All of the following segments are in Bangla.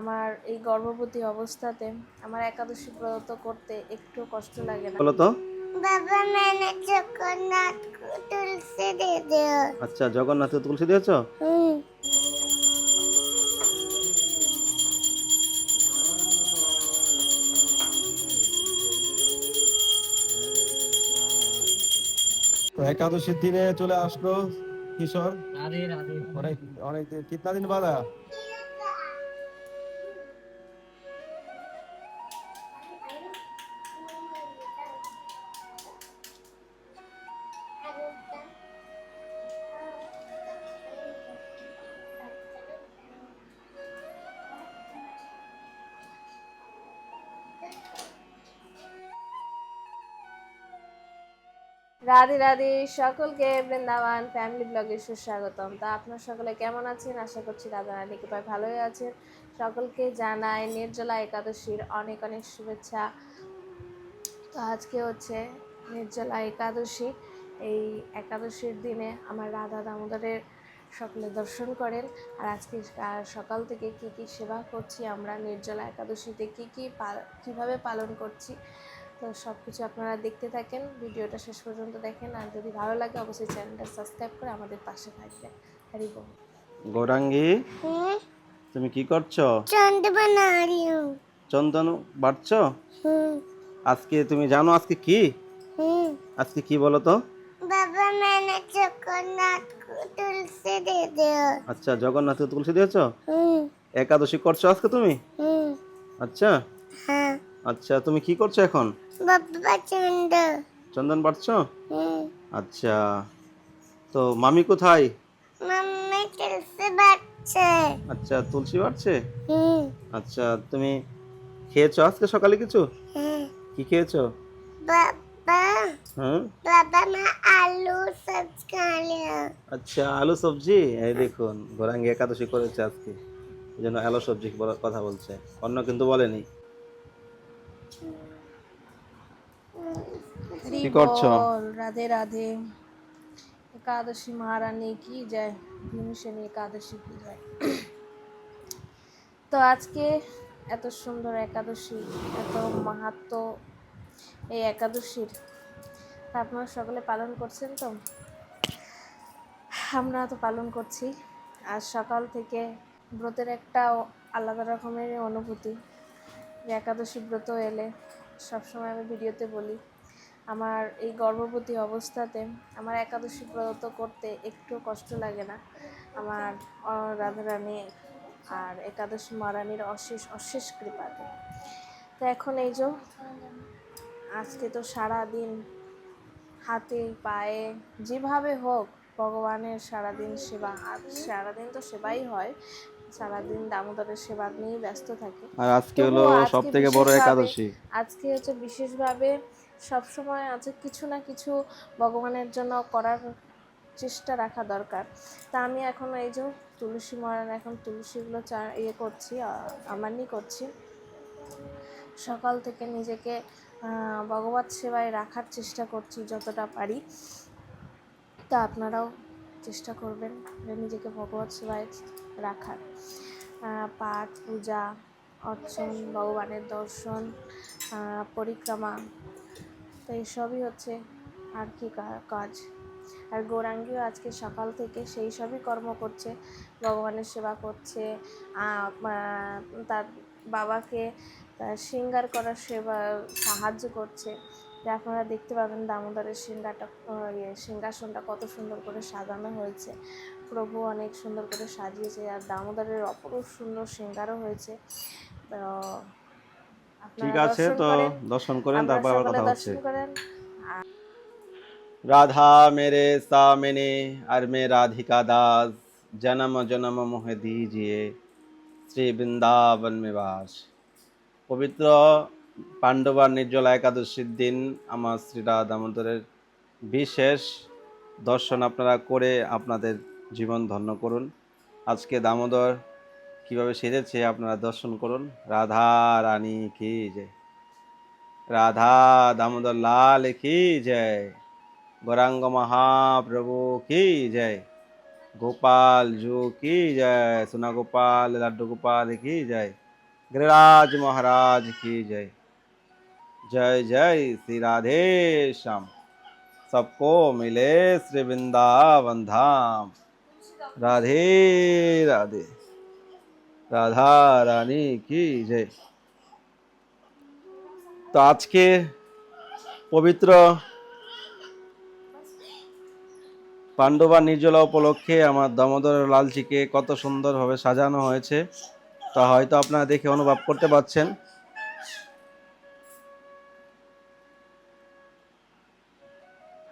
আমার এই গর্ভবতী অবস্থাতে আমার একাদশী ব্রত করতে একটু কষ্ট লাগে না। বলো তো। বাবা মানে জগন্নাথ তুলসী দিয়ে দিও। আচ্ছা জগন্নাথ তুলসী দিয়েছ? হুম। একাদশীর দিনে চলে আসলো কিশোর। অনেক অনেক কিতনা দিন বাদা রাধে রাধে সকলকে বৃন্দাবন ফ্যামিলি ব্লগে সুস্বাগতম। তা আপনার সকলে কেমন আছেন? আশা করছি রাধা রানী কৃপায় ভালোই আছেন। সকলকে জানাই নির্জলা একাদশীর অনেক অনেক শুভেচ্ছা। তো আজকে হচ্ছে নির্জলা একাদশী। এই একাদশীর দিনে আমার রাধা দামোদরের সকলে দর্শন করেন। আর আজকে সকাল থেকে কি কি সেবা করছি, আমরা নির্জলা একাদশীতে কি কি কীভাবে পালন করছি তো সব কিছু আপনারা দেখতে থাকেন ভিডিওটা শেষ পর্যন্ত দেখেন। আর যদি ভালো লাগে অবশ্যই চ্যানেলটা সাবস্ক্রাইব করে আমাদের পাশে থাকবেন। হরি বল। গৌরাঙ্গি তুমি কি করছ? চন্দন বাড়ছো? আজকে তুমি জানো আজকে কি? আজকে কি বলো তো? বাবা মানে জগন্নাথ তুলসী দিয়েছ আচ্ছা জগন্নাথ তুলসী দিয়েছ? একাদশী করছ আজকে তুমি? আচ্ছা। আচ্ছা তুমি কি করছ এখন? চন্দন। বাড়ছো? আচ্ছা তো মামি কোথায়? আচ্ছা তুলসী বাড়ছে? আচ্ছা তুমি খেয়েছো আজকে সকালে কিছু? কি খেয়েছো? বাবা। বাবা মা আলু সবজি আচ্ছা আলু সবজি? এই দেখুন গোরাঙ্গি একাদশী করেছে আজকে। এই জন্য আলু সবজি কথা বলছে। অন্য কিন্তু বলেনি। কি করছ? রাধে রাধে। একাদশী মহারানী কি যায় ভীমসেনী একাদশী কি যায় তো আজকে এত সুন্দর একাদশী এত মাহাত্ম এই একাদশীর। আপনারা সকলে পালন করছেন তো? আমরা তো পালন করছি। আর সকাল থেকে ব্রতের একটা আলাদা রকমের অনুভূতি। একাদশী ব্রত এলে সবসময় আমি ভিডিওতে বলি, আমার এই গর্ভবতী অবস্থাতে আমার একাদশী ব্রত করতে একটু কষ্ট লাগে না। আমার রাধারানী আর একাদশী মহারানীর অশেষ অশেষ কৃপাতে তো। এখন এই যে, আজকে তো সারা দিন হাতে, পায়ে যেভাবে হোক ভগবানের সারাদিন সেবা সারাদিন তো সেবাই হয় সারাদিন দামোদরের সেবা নিয়েই ব্যস্ত থাকি। আর আজকে হলো সব থেকে বড় একাদশী। আজকে হচ্ছে বিশেষভাবে সবসময় আছে কিছু না কিছু ভগবানের জন্য করার চেষ্টা রাখা দরকার। তা আমি এখন এই যে তুলসী মরান এখন তুলসীগুলো চা ইয়ে করছি আ- আমানি করছি। সকাল থেকে নিজেকে ভগবত সেবায় রাখার চেষ্টা করছি যতটা পারি। তা আপনারাও চেষ্টা করবেন নিজেকে ভগবত সেবায় রাখার। পাঠ পূজা অর্চন ভগবানের দর্শন পরিক্রমা তো এইসবই হচ্ছে আর কি কাজ। আর গৌরাঙ্গীও আজকে সকাল থেকে সেই সবই কর্ম করছে ভগবানের সেবা করছে তার বাবাকে আহ, শৃঙ্গার করার সেবা সাহায্য করছে। আপনারা দেখতে পাবেন দামোদরের সিংহাটা ইয়ে সিংহাসনটা কত সুন্দর করে সাজানো হয়েছে। প্রভু অনেক সুন্দর করে সাজিয়েছে আর দামোদরের অপরূপ সুন্দর শৃঙ্গারও হয়েছে। ঠিক আছে তো দর্শন করেন তারপর আবার কথা হচ্ছে। রাধা মেরে সামেনে আর মে রাধিকা দাস জনম জনম মোহে দিজিয়ে শ্রী বৃন্দাবন মে বাস। পবিত্র পাণ্ডবার নির্জলা একাদশীর দিন আমার শ্রী রাধামোদরের বিশেষ দর্শন আপনারা করে আপনাদের জীবন ধন্য করুন আজকে দামোদর কিভাবে সেজেছে আপনারা দর্শন করুন রাধা রানী কি জয় রাধা দামোদর লাল কি জয় गौरांग महाप्रभु की जय गोपाल जो की जय सुना गोपाल लड्डू गोपाल की जय गिरिराज महाराज की जय जय जय श्री राधे श्याम सबको मिले श्री वृंदावन धाम রাধে রাধে। রাধা রানী কি যে। তো আজকে পবিত্র পাণ্ডবা নির্জলা উপলক্ষে আমার দামোদর লালজিকে কত সুন্দরভাবে সাজানো হয়েছে, তা হয়তো আপনারা দেখে অনুভব করতে পারছেন।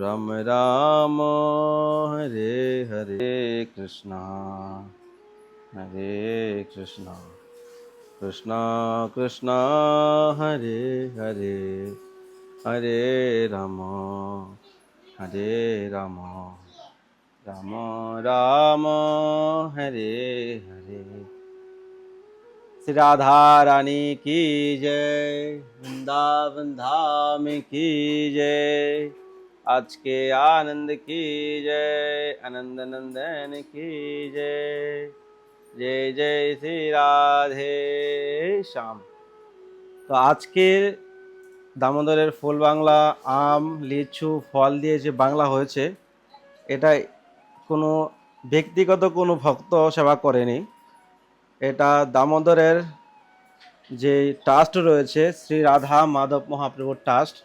राम राम, हरे हरे कृष्णा हरे कृष्णा कृष्णा कृष्णा, हरे हरे हरे राम हरे राम राम राम, हरे हरे। श्री राधा रानी की जय, वृंदावन धाम की जय। আজকে আনন্দ কি জয়, আনন্দ নন্দন কি জয়। জয় জয় শ্রী রাধে শ্যাম। তো আজকের দামোদরের ফুল বাংলা, আম, লিচু, ফল দিয়ে যে বাংলা হয়েছে, এটা কোনো ব্যক্তিগত কোনো ভক্ত সেবা করেনি। এটা দামোদরের যে ট্রাস্ট রয়েছে, শ্রী রাধা মাধব মহাপ্রভুর ট্রাস্ট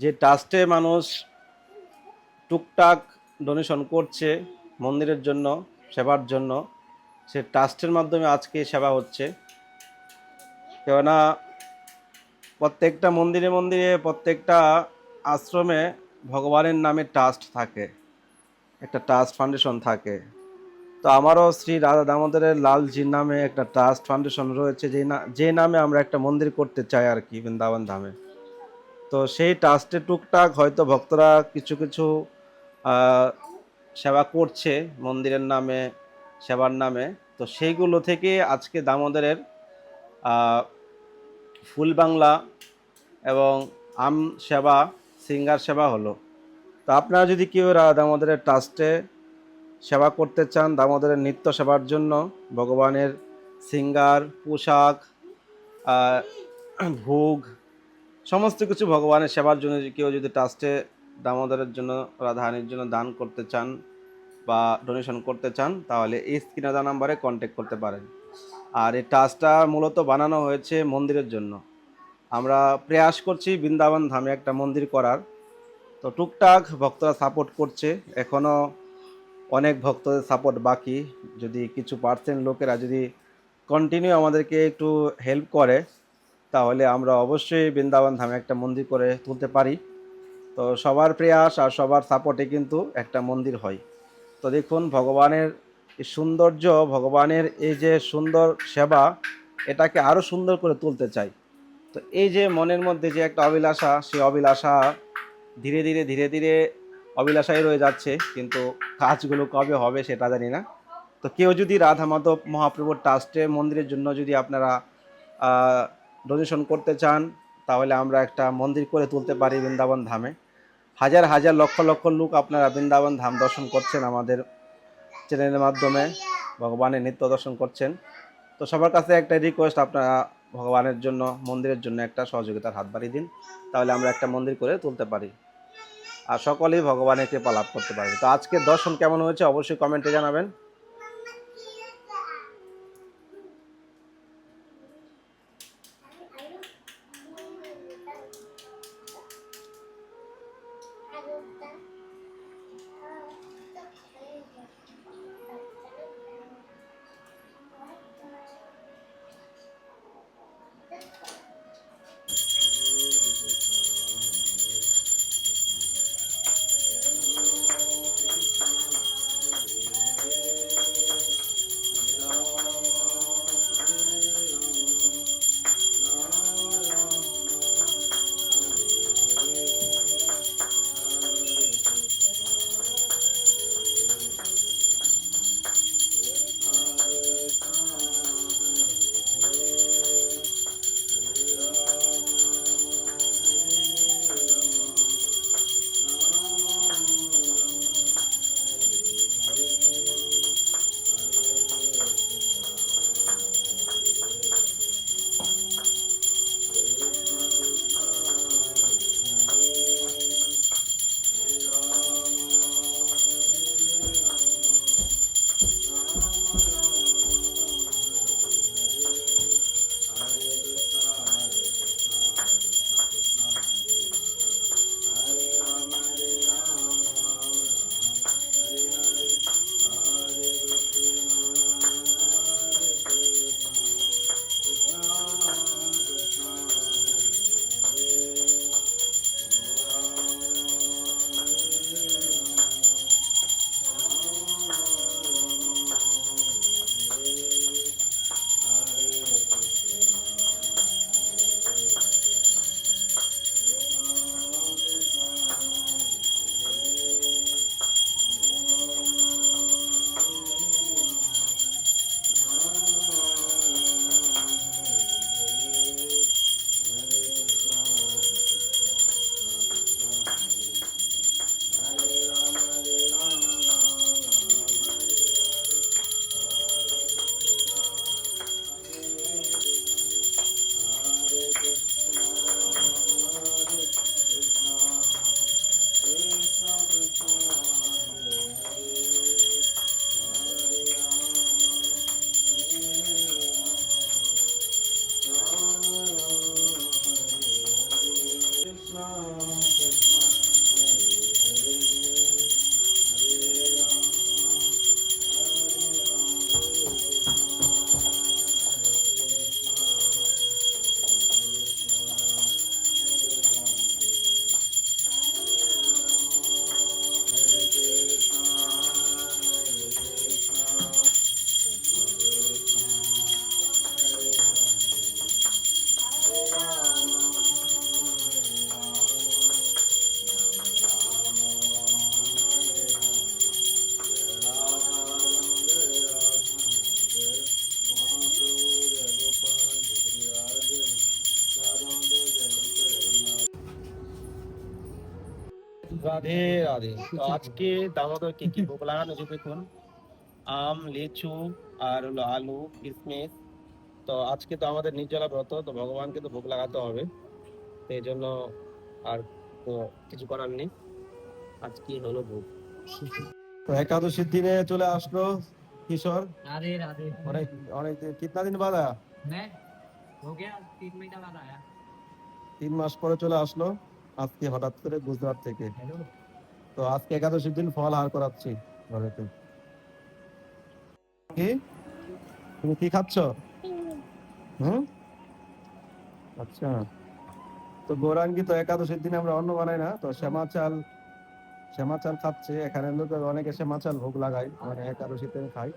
যে ট্রাস্টে মানুষ টুকটাক ডোনেশন করছে মন্দিরের জন্য, সেবার জন্য, সে ট্রাস্টের মাধ্যমে আজকে সেবা হচ্ছে। কেননা প্রত্যেকটা মন্দিরে মন্দিরে, প্রত্যেকটা আশ্রমে ভগবানের নামে ট্রাস্ট থাকে, একটা ট্রাস্ট ফাউন্ডেশন থাকে। তো আমারও শ্রী রাধা দামোদরের লালজির নামে একটা ট্রাস্ট ফাউন্ডেশন রয়েছে যে না, যে নামে আমরা একটা মন্দির করতে চাই আর কি বৃন্দাবন ধামে। তো সেই ট্রাস্টে টুকটাক হয়তো ভক্তরা কিছু কিছু সেবা করছে মন্দিরের নামে, সেবার নামে। তো সেইগুলো থেকে আজকে দামোদরের ফুল বাংলা এবং আম সেবা, সিঙ্গার সেবা হলো। তো আপনারা যদি কেউ দামোদরের ট্রাস্টে সেবা করতে চান, দামোদরের নিত্য সেবার জন্য, ভগবানের সিঙ্গার, পোশাক ভোগ সমস্ত কিছু ভগবানের সেবার জন্য কেউ যদি ট্রাস্টে দামোদরের জন্য, রাধারানীর জন্য দান করতে চান বা ডোনেশন করতে চান, তাহলে এই স্ক্রিনে নাম্বারে কন্ট্যাক্ট করতে পারেন। আর এই ট্রাস্টটা মূলত বানানো হয়েছে মন্দিরের জন্য। আমরা প্রয়াস করছি বৃন্দাবন ধামে একটা মন্দির করার। তো টুকটাক ভক্তরা সাপোর্ট করছে। এখনও অনেক ভক্তদের সাপোর্ট বাকি। যদি কিছু পার্সেন্ট লোকেরা যদি কন্টিনিউ আমাদেরকে একটু হেল্প করে তাহলে আমরা অবশ্যই বৃন্দাবন ধামে একটা মন্দির করে তুলতে পারি। তো সবার প্রয়াস আর সবার সাপোর্টে কিন্তু একটা মন্দির হয়। তো দেখুন, ভগবানের সৌন্দর্য, ভগবানের এই যে সুন্দর সেবা, এটাকে আরও সুন্দর করে তুলতে চাই। তো এই যে মনের মধ্যে যে একটা অভিলাষা, সেই অভিলাষা ধীরে ধীরে ধীরে ধীরে অভিলাষাই রয়ে যাচ্ছে। কিন্তু কাজগুলো কবে হবে সেটা জানি না। তো কেউ যদি রাধা মাধব মহাপ্রভুর ট্রাস্টে মন্দিরের জন্য যদি আপনারা ডোনেশন করতে চান, তাহলে আমরা একটা মন্দির করে তুলতে পারি বৃন্দাবন ধামে। হাজার হাজার লক্ষ লক্ষ লোক আপনারা বৃন্দাবন ধাম দর্শন করছেন আমাদের চ্যানেলের মাধ্যমে, ভগবানের নিত্য দর্শন করছেন। তো সবার কাছে একটা রিকোয়েস্ট আপনারা ভগবানের জন্য, মন্দিরের জন্য একটা সহযোগিতার হাত বাড়িয়ে দিন, তাহলে আমরা একটা মন্দির করে তুলতে পারি। আর সকলেই ভগবানের কৃপা লাভ করতে পারবে। তো আজকে দর্শন কেমন হয়েছে, অবশ্যই কমেন্টে জানাবেন। রাধে রাধে তো আজকে দামোদর কি কি ভোগ লাগানো হয়েছে দেখুন আম লিচু আর হলো আলু কিশমিশ তো আজকে তো আমাদের নির্জলা ব্রত তো ভগবানকে তো ভোগ লাগাতে হবে তো এই জন্য আর তো কিছু করার নেই আজকে হলো ভোগ তো একাদশীর দিনে চলে আসলো কিশোর राधे राधे অনেক অনেক দিন কিতনা দিন বাদ আয়া? मैं हो गया तीन महीना बाद आया তিন মাস পরে চলে আসলো আজকে হঠাৎ করে গুজরাট থেকে। তো আজকে একাদশীর দিন ফল হার করাচ্ছি ঘরেতে। তুমি কি খাচ্ছ? হুম? আচ্ছা। তো গৌরাঙ্গি তো একাদশীর দিন আমরা অন্ন বানাই না, তো শ্যামা চাল শ্যামা চাল খাচ্ছে। এখানে অনেকে শ্যামা চাল ভোগ লাগায় মানে একাদশীতে খাই